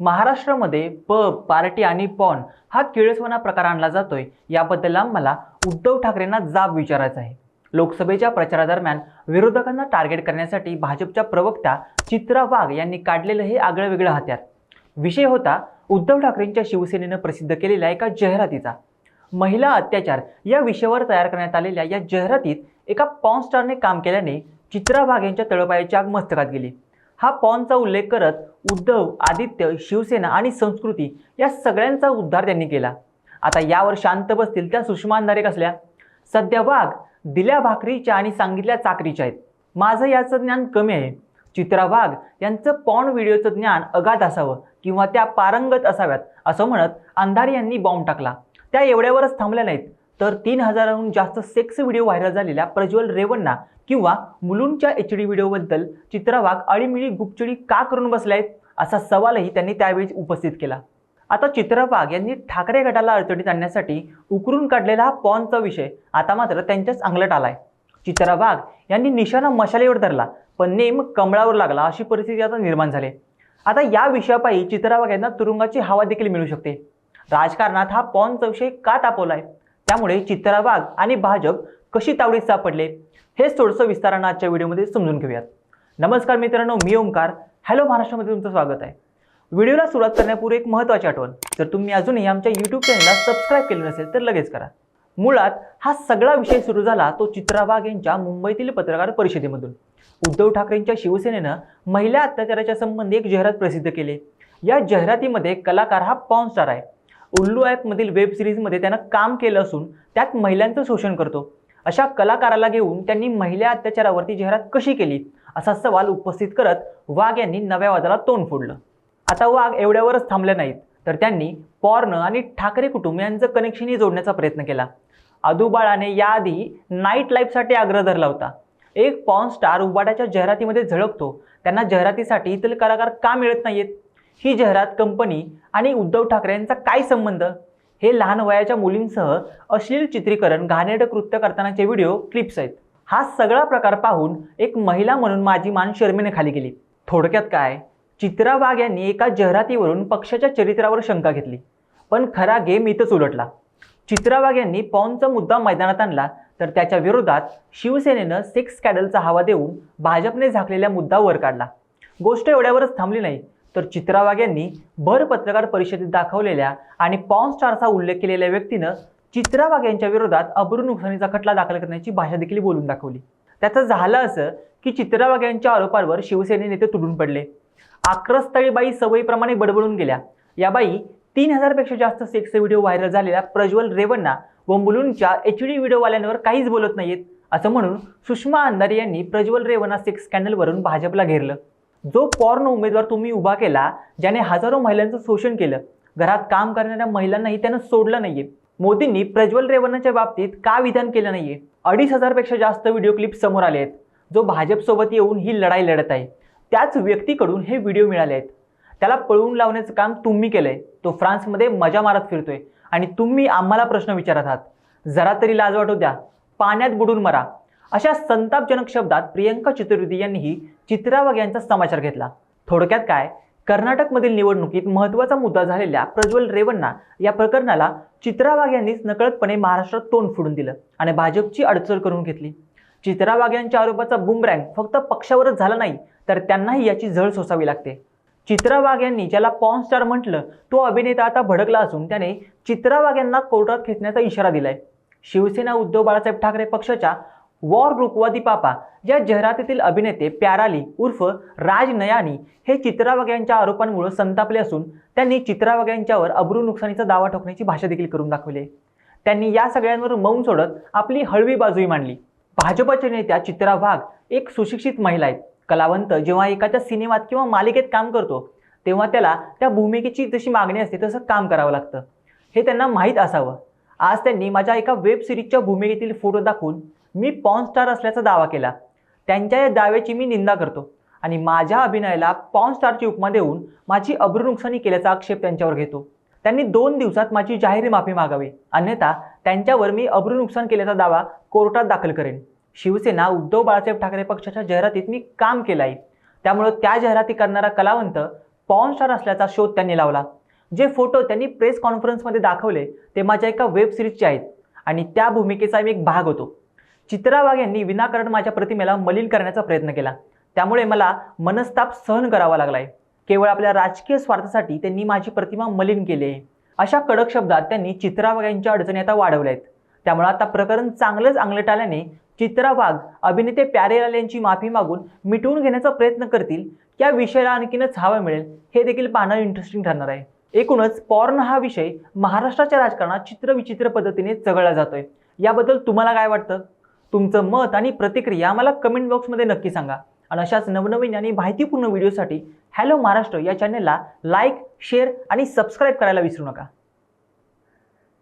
महाराष्ट्रामध्ये pub party आणि pawn हा किळसवाना प्रकार आणला जातोय. याबद्दल आम्हाला उद्धव ठाकरेंना जाब विचारायचा आहे. लोकसभेच्या प्रचारादरम्यान विरोधकांना टार्गेट करण्यासाठी भाजपच्या प्रवक्त्या चित्रा वाघ यांनी काढलेलं हे आगळं वेगळं हत्यार. विषय होता उद्धव ठाकरेंच्या शिवसेनेनं प्रसिद्ध केलेल्या एका जाहिरातीचा. महिला अत्याचार या विषयावर तयार करण्यात आलेल्या या जाहिरातीत एका पॉन स्टारने काम केल्याने चित्रा वाघ यांच्या तळपायाची आग मस्तकात गेली. हा पॉनचा उल्लेख करत उद्धव आदित्य शिवसेना आणि संस्कृती या सगळ्यांचा उद्धार त्यांनी केला. आता यावर शांत बसतील त्या सुषमा अंधारे कसल्या? सध्या वाघ दिल्या भाकरीच्या आणि सांगितल्या चाकरीच्या आहेत. माझं याचं ज्ञान कमी आहे. चित्रा वाघ यांचं पॉन व्हिडिओचं ज्ञान अगाध असावं किंवा त्या पारंगत असाव्यात असं म्हणत अंधारे यांनी बॉम्ब टाकला. त्या एवढ्यावरच थांबल्या नाहीत. तर तीन हजाराहून जास्त सेक्स व्हिडिओ व्हायरल झालेल्या प्रज्वल रेवण्णा किंवा मुलूंच्या एच डी व्हिडिओबद्दल चित्रा वाघ अळीमिळी गुपचिडी का करून बसलायत असा सवालही त्यांनी त्यावेळी उपस्थित केला. आता चित्रा वाघ यांनी ठाकरे गटाला अडचणीत आणण्यासाठी उकरून काढलेला हा पॉनचा विषय आता मात्र त्यांच्याच अंगलट आलाय. चित्रा वाघ यांनी निशाणा मशालीवर धरला पण नेम कमळावर लागला अशी परिस्थिती आता निर्माण झाली. आता या विषयापायी चित्रा वाघ यांना तुरुंगाची हवा देखील मिळू शकते. राजकारणात हा पॉनचा विषय का तापवलाय? त्यामुळे चित्रा वाघ आणि भाजप कशी तावडीत सापडले? हेच थोडंसं विस्तारानं आजच्या व्हिडिओमध्ये समजून घेऊयात. नमस्कार मित्रांनो मी ओंकार. हॅलो महाराष्ट्रामध्ये तुमचं स्वागत आहे. व्हिडिओला सुरुवात करण्यापूर्वी एक महत्त्वाची आठवण. जर तुम्ही अजूनही आमच्या यूट्यूब चॅनलला सबस्क्राईब केलं नसेल तर लगेच करा. मुळात हा सगळा विषय सुरू झाला तो चित्रा वाघ यांच्या मुंबईतील पत्रकार परिषदेमधून. उद्धव ठाकरेंच्या शिवसेनेनं महिला अत्याचाराच्या संबंधी एक जाहिरात प्रसिद्ध केली. या जाहिरातीमध्ये कलाकार हा पॉन स्टार आहे. उल्लू ॲपमधील वेब सिरीजमध्ये त्यानं काम केलं असून त्यात महिलांचं शोषण करतो. अशा कलाकाराला घेऊन त्यांनी महिला अत्याचारावरती जाहिरात कशी केली? असा सवाल उपस्थित करत वाघ यांनी नव्या वादाला तोंड फोडलं. आता वाघ एवढ्यावरच थांबले नाहीत तर त्यांनी पॉर्न आणि ठाकरे कुटुंबियांचं कनेक्शनही जोडण्याचा प्रयत्न केला. आदुबाळाने याआधी नाईट लाईफसाठी आग्रह धरला होता. एक पॉर्न स्टार उबाडाच्या जाहिरातीमध्ये झळकतो. त्यांना जाहिरातीसाठी इतर कलाकार का मिळत नाहीत ही जाहिरात कंपनी आणि उद्धव ठाकरे यांचा काय संबंध? हे लहान वयाच्या मुलींसह अश्लील चित्रीकरण घाणेरडं कृत्य करतानाचे व्हिडिओ क्लिप्स आहेत. हा सगळा प्रकार पाहून एक महिला म्हणून माझी मान शर्मेने खाली गेली. थोडक्यात काय? चित्रा वाघ यांनी एका जाहिरातीवरून पक्षाच्या चरित्रावर शंका घेतली. पण खरा गेम इथंच उलटला. चित्रा वाघ यांनी पॉनचा मुद्दा मैदानात आणला तर त्याच्या विरोधात शिवसेनेनं सेक्स कॅडलचा हवा देऊन भाजपने झाकलेला मुद्दा वर काढला. गोष्ट एवढ्यावरच थांबली नाही. तर चित्रा वाघ यांनी भर पत्रकार परिषदेत दाखवलेल्या आणि पॉन स्टारचा उल्लेख केलेल्या व्यक्तीनं चित्रा वाघ यांच्या विरोधात अब्रू नुकसानीचा खटला दाखल करण्याची भाषा देखील बोलून दाखवली. त्याचं झालं असं की चित्रा वाघ यांच्या आरोपांवर शिवसेने नेते तुटून पडले. आक्रस्थळी बाई सवयीप्रमाणे बडबडून गेल्या. या बाई तीन हजारपेक्षा जास्त सेक्स व्हिडिओ व्हायरल झालेल्या प्रज्वल रेवण्णा व मुलूंच्या एच डी व्हिडिओवाल्यांवर काहीच बोलत नाहीत असं म्हणून सुषमा अंधारे यांनी प्रज्वल रेवण्णा सेक्स स्कॅन्डलवरून भाजपला घेरलं. जो पॉर्न उमेदवार तुम्ही उभा केला ज्याने हजारो महिलांचं शोषण केलं घरात काम करणाऱ्या महिलांनाही त्यानं सोडलं नाहीये. मोदींनी प्रज्वल रेवण्णाच्या बाबतीत का विधान केलं नाहीये? अडीच हजारपेक्षा जास्त व्हिडिओ क्लिप समोर आले आहेत. जो भाजपसोबत येऊन ही लढाई लढत आहे. त्याच व्यक्तीकडून हे व्हिडिओ मिळाले आहेत. त्याला पळवून लावण्याचं काम तुम्ही केलंय. तो फ्रान्समध्ये मजा मारत फिरतोय. आणि तुम्ही आम्हाला प्रश्न विचारत आहात. जरा तरी लाज वाटू द्या. पाण्यात बुडून मरा. अशा संतापजनक शब्दात प्रियंका चतुर्वेदी यांनीही चित्रा यांचा समाचार घेतला. थोडक्यात काय? कर्नाटकमधील निवडणुकीत महत्त्वाचा मुद्दा झालेल्या प्रज्वल रेवण्णा या प्रकरणाला चित्रा वाघ यांनीच नकळतपणे महाराष्ट्रात तोंड फोडून दिलं आणि भाजपची अडचण करून घेतली. चित्रा वाघ यांच्या आरोपाचा बुमरँग फक्त पक्षावरच झाला नाही तर त्यांनाही याची झळ सोसावी लागते. चित्रा वाघ यांनी ज्याला पॉन स्टार म्हटलं तो अभिनेता आता भडकला असून त्याने चित्रा वाघ यांना कोर्टात खेचण्याचा इशारा दिलाय. शिवसेना उद्धव बाळासाहेब ठाकरे पक्षाच्या वॉर ग्रुपवादी पापा या जाहिरातीतील अभिनेते प्याराली उर्फ राज नयानी हे चित्रावग्यांच्या यांच्या आरोपांमुळे संतापले असून त्यांनी चित्रावग्यांच्यावर यांच्यावर अब्रू नुकसानीचा दावा ठोकण्याची भाषा देखील करून दाखवली. त्यांनी या सगळ्यांवर मौन सोडत आपली हळवी बाजूही मांडली. भाजपच्या नेत्या चित्रा वाघ एक सुशिक्षित महिला आहेत. कलावंत जेव्हा एखाद्या सिनेमात किंवा मालिकेत काम करतो तेव्हा त्याला त्या भूमिकेची जशी मागणी असते तसं काम करावं लागतं. हे त्यांना माहीत असावं. आज त्यांनी माझ्या एका वेब सिरीजच्या भूमिकेतील फोटो दाखवून मी पॉन स्टार असल्याचा दावा केला. त्यांच्या या दाव्याची मी निंदा करतो. आणि माझ्या अभिनयाला पॉन स्टारची उपमा देऊन माझी अब्रू नुकसानी केल्याचा आक्षेप त्यांच्यावर घेतो. त्यांनी दोन दिवसात माझी जाहीर माफी मागावी. अन्यथा त्यांच्यावर मी अब्रू नुकसान केल्याचा दावा कोर्टात दाखल करेन. शिवसेना उद्धव बाळासाहेब ठाकरे पक्षाच्या जाहिरातीत मी काम केलं आहे. त्यामुळं त्या जाहिराती करणारा कलावंत पॉन स्टार असल्याचा शोध त्यांनी लावला. जे फोटो त्यांनी प्रेस कॉन्फरन्समध्ये दाखवले ते माझ्या एका वेब सिरीजचे आहेत. आणि त्या भूमिकेचा मी एक भाग होतो. चित्रा वाघ यांनी विनाकारण माझ्या प्रतिमेला मलिन करण्याचा प्रयत्न केला. त्यामुळे मला मनस्ताप सहन करावा लागलाय. केवळ आपल्या राजकीय स्वार्थासाठी त्यांनी माझी प्रतिमा मलिन केली. आहे अशा कडक शब्दात त्यांनी चित्रा वाघ यांच्या अडचणी आता वाढवल्या आहेत त्यामुळे आता प्रकरण चांगलंच अंगलट आल्याने चित्रा वाघ अभिनेते प्यारेलाल यांची माफी मागून मिटवून घेण्याचा प्रयत्न करतील. या विषयाला आणखीनच हवा मिळेल हे देखील पाहणं इंटरेस्टिंग ठरणार आहे. एकूणच पॉर्न हा विषय महाराष्ट्राच्या राजकारणात चित्रविचित्र पद्धतीने चघळला जातोय. याबद्दल तुम्हाला काय वाटतं? तुमचं मत आणि प्रतिक्रिया आम्हाला कमेंट बॉक्समध्ये नक्की सांगा. आणि अशाच नवनवीन आणि माहितीपूर्ण व्हिडिओसाठी हॅलो महाराष्ट्र या चॅनलला लाईक शेअर आणि सबस्क्राईब करायला विसरू नका.